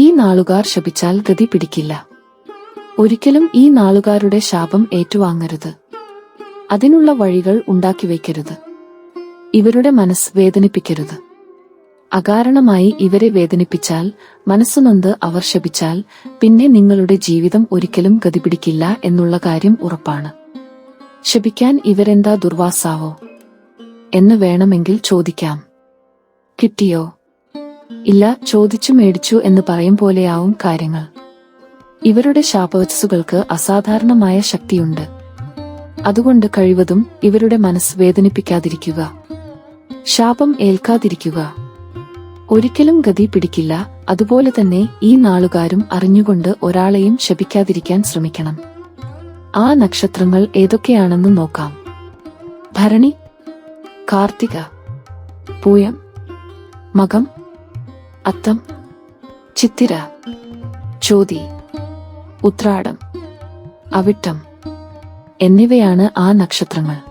ഈ നാളുകാർ ശപിച്ചാൽ ഗതി പിടിക്കില്ല. ഒരിക്കലും ഈ നാളുകാരുടെ ശാപം ഏറ്റുവാങ്ങരുത്. അതിനുള്ള വഴികൾ ഉണ്ടാക്കി വയ്ക്കരുത്. ഇവരുടെ മനസ്സ് വേദനിപ്പിക്കരുത്. അകാരണമായി ഇവരെ വേദനിപ്പിച്ചാൽ മനസ്സുനൊന്ത് അവർ ശപിച്ചാൽ പിന്നെ നിങ്ങളുടെ ജീവിതം ഒരിക്കലും ഗതിപിടിക്കില്ല എന്നുള്ള കാര്യം ഉറപ്പാണ്. ശപിക്കാൻ ഇവരെന്താ ദുർവാസാവോ? എന്ന് വേണമെങ്കിൽ ചോദിക്കാം. കിട്ടിയോ? ഇല്ല ചോദിച്ചു മേടിച്ചു എന്ന് പറയും പോലെയാവും കാര്യങ്ങൾ. ഇവരുടെ ശാപവത്സുകൾക്ക് അസാധാരണമായ ശക്തിയുണ്ട്. അതുകൊണ്ട് കഴിവതും ഇവരുടെ മനസ്സ് വേദനിപ്പിക്കാതിരിക്കുക. ശാപം ഏൽക്കാതിരിക്കുക. ഒരിക്കലും ഗതി പിടിക്കില്ല അതുപോലെ തന്നെ ഈ നാളുകാരും അറിഞ്ഞുകൊണ്ട് ഒരാളെയും ശപിക്കാതിരിക്കാൻ ശ്രമിക്കണം. ആ നക്ഷത്രങ്ങൾ ഏതൊക്കെയാണെന്ന് നോക്കാം. ഭരണി കാർത്തിക പൂയം മകം അത്തം ചിത്തിര ചോതി ഉത്രാടം അവിട്ടം എന്നിവയാണ് ആ നക്ഷത്രങ്ങൾ.